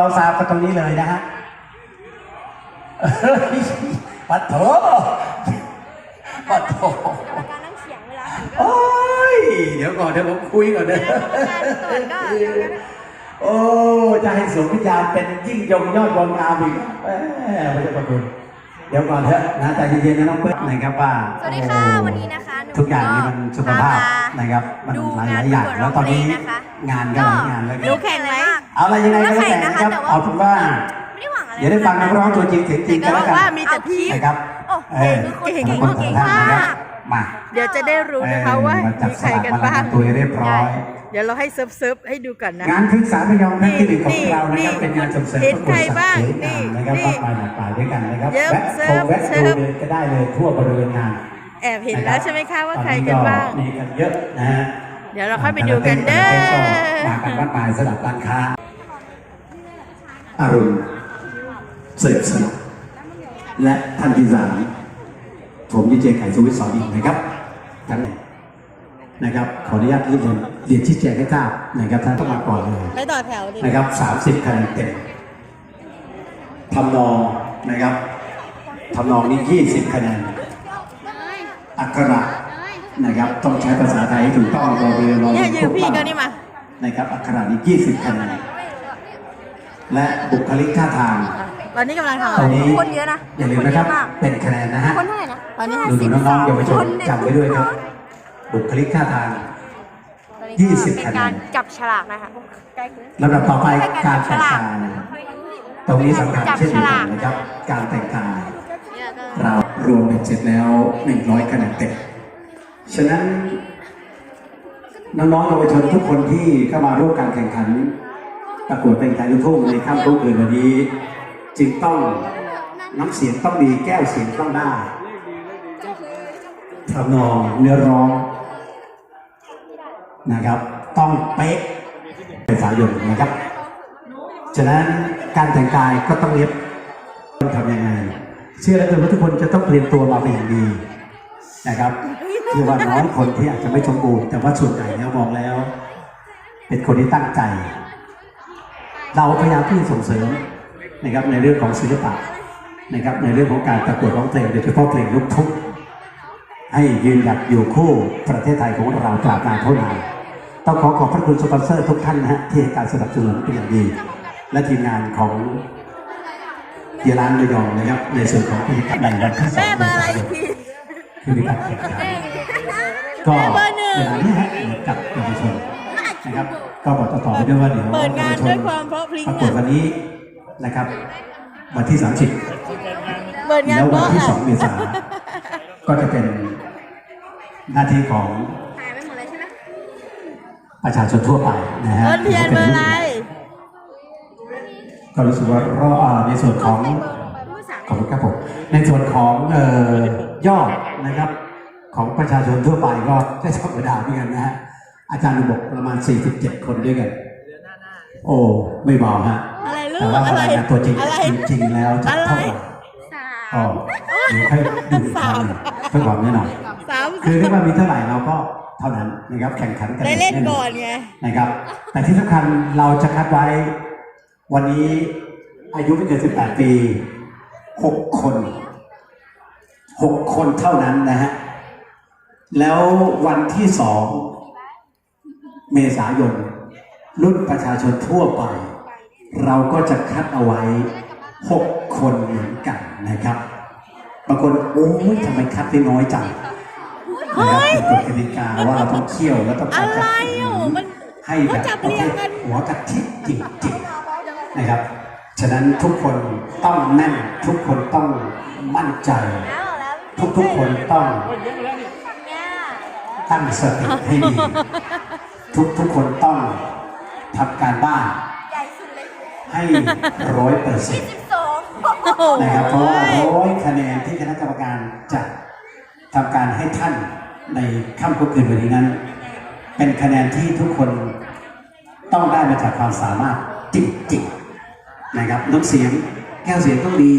เราทราบกันตรงนี้เลยนะฮะเฮ้ยปัดโถปัดโถการนั่งเสียงเวลาถึงก็โอ้ย เดี๋ยวก่อนเดี๋ยวผมคุยก่อนเด้อเวลาทำงานก่อนก็เดี๋ยวนะโอ้ จะให้สวมวิญญาณเป็นยิ่งยงยอดวงงามอีกแหมพระเจ้าประคุณเดี๋ยวก่อนเถอะนะใจเย็นๆนะน้องเปิ้ลนะครับว่าสวัสดีค่ะโอ้วันนี้นะคะหทุกอย่างนี่มันสุขภาพนะครับ มันดูหลายงานๆอย่างประกวดแล้วตอนนี้ร้องเพลงนะคะงานก็หลายงานแล้วหนูแข่งไหม เอาอะไรยังไงก็แล้วแต่นะครับเอาเป็นว่าไม่ได้หวังอะไรเดี๋ยวได้ฟังนักร้องตัวจริงเสียงจริงกันแล้วกันว่ามีแต่พี่นะครับโอ้เออคือคนเก่งคนเก่งท่านมานะครับกมาเดี๋ยวจะได้รู้นะคะเออว่ามาจับมีสใครลากกันมาบ้างตัวเรียบร้อยเดี๋ยวเราให้เซิร์ฟเซิร์ฟให้ดูก่อนนะงานคึกษาพยองครั้งที่หนึ่งของนี่เรานะครับนี่เป็นงานส่งเสริมเห็นประกวดใครบ้างสัตว์สวยงามนะครับนี่มากมายหลากหลายด้วยกันนะครับเยิ้มแวะเซิชร์มฟแวะเซิดูร์ฟเลยก็ได้เลยทั่วบริเวณงาน แอบเห็นนะคแล้รัวใช่ไหมคะว่าตอใครกันบ้างมีกันเยอะนะฮะเดี๋ยวเราค่อยไปดูกันเด้อมากันมากมายสำหรับร้านค้า อรุณเสริมสนุกและท่านที่สามผมดีเจไก่สวิทย์สอนอีกนะครับทั้งนะครับขออนุญาตเรียนเรียนชี้แจงให้ทราบนะครับท่านต้องมาก่อนเลยไปต่อแถวดินะครับ30คะแนนเต็มทำนองนะครับทำนองนี้20คะแนนอักขระนะครับต้องใช้ภาษาไทยให้ถูกต้องรอเรือรอเนี่ยเรือยืมพี่ก็นี่มานะครับอักขระนี้20คะแนน และบุคลิกท่าทาง ตอนนี้กำลังทำอะตไรรงนี้คนเยอะนะอย่าลืมนะครับ คนเยอะมาก เป็นคะแนนนะฮะคนเท่าไหร่นะตอนนี้ดูดูน้องๆเยาวชนจำไว้ด้วยครับ บุคลิกท่าทาง20เป็นคะแนการนจับฉลากนะคะใกล้ถึงลำดับต่อไปการฉแต่งลากกายตรงนี้สำคัญจับเช่นเดียวฉกัลานกนะครับ การแต่งกายเนี่ยก็เรารวมเป็นเสร็จแล้ว 100คะแนนเต็มฉะนั้นน้องๆเยาวชนทุกคนที่เข้ามาร่วมการแข่งขัน ประกวดเพลงไทยลูกทุ่งในค่ำรุ่งคืนวันนี้ จึงต้องน้ำเสียงต้องดีแก้วเสียงต้องได้ทำนองเนื้อร้องนะครับ ต้องเป๊ะเป็นสายนนะครับ ฉะนั้นการแต่งกายก็ต้องเรียบต้องทำยังไง เชื่อแล้วกันว่าทุกคนจะต้องเตรียมตัวมาเป็นอย่างดีนะครับคือว่าน้อยคนที่อาจจะไม่สมบูรณ์แต่ว่าส่วนใหญ่แล้วมองแล้ว เป็นคนที่ตั้งใจ เราพยายามที่จะส่งเสริมนะครับในเรื่องของศิลปะนะครับในเรื่องของการประกวดร้องเพลงโดยเฉพาะเพลงลูกทุ่งให้ยืนหยัดอยู่คู่ประเทศไทยของเราตราบนานเท่านานต้องขอขอบพระคุณสปอนเซอร์ทุกท่านนะฮะที่ให้การสนับสนุนเป็นอย่างดี และทีมงานของเฮียร้านระยองนะครับในส่วนของกิจกรรมในวันที่สองแม่เบอร์อะไรอีกทีคือมีการแข่งขันก็เบอร์หนึ่งเวลานี้ฮะ นะครับ ก็บอกต่อๆไปด้วยว่าเดี๋ยวเปิดงานเยาวชด้วยความเพราะพริ้งประกวดอะวันนี้นะครับ วันที่ 30เปิดงานแล้วเพวันราะที่อะ2เมษายนก็จะเป็นหน้าที่ของหายไปหมดเลยใช่ไหมประชาชนทั่วไปนะฮะต้นเทียนเบอร์อะไรก็รู้สึกว่ารออ่าในส่วนของผู้สามขอบคุณครับผมในส่วนของเอ่อยอดนะครับของประชาชนทั่วไปก็ได้ธรรมดาเหมือนกันนะฮะ อาจารย์บอกประมาณ 47 คนด้วยกัน โอ้ไม่เบาฮะ อะไรลูแต่กว่าอะไรรายงานตัวจริงอะไร จริงๆแล้วจะเท่าไหร่สามก็เดี๋ยวค่อยดูอีกครั้งหนึ่งเพื่อความแน่นอน สามคือเรียกว่ามีเท่าไหร่เราก็เท่านั้นนะครับแข่งขันกันได้เล่นแก่อนไง นะครับ แต่ที่สำคัญเราจะคัดไว้ วันนี้อายุไม่เกิน18 ปี6คน6คนเท่านั้นนะฮะแล้ววันที่สอง เมษายน รุ่นประชาชนทั่วไป เราก็จะคัดเอาไว้ 6 คนเหมือนกันนะครับบางคนโอ้ยทำไมคัดได้น้อยจังนะครับเป็นกฎกติกาว่าเราต้องเคี่ยวแล้วต้องอะไรจัดอะมันให้แบบเขาจับเรียงกันหัวกะทิจริงๆนะครับ ฉะนั้นทุกคนต้องแน่นทุกคนต้องมั่นใจแล้วแล้วทุกๆคนต้องเนี่ยตั้งสติให้ดี ทุกๆคนต้องทำการบ้าน ใหญ่สุดเลยให้ร้อยเปอร์เซ็นต์สิบสองโอ้โหนะครับเพราะว่าร้อยคะแนนที่คณะกรรมการจะทำการให้ท่านในค่ำคืนวันนี้นั้น เป็นคะแนนที่ทุกคนต้องได้มาจากความสามารถจริงๆนะครับน้ำเสียงแก้วเสียงต้องดี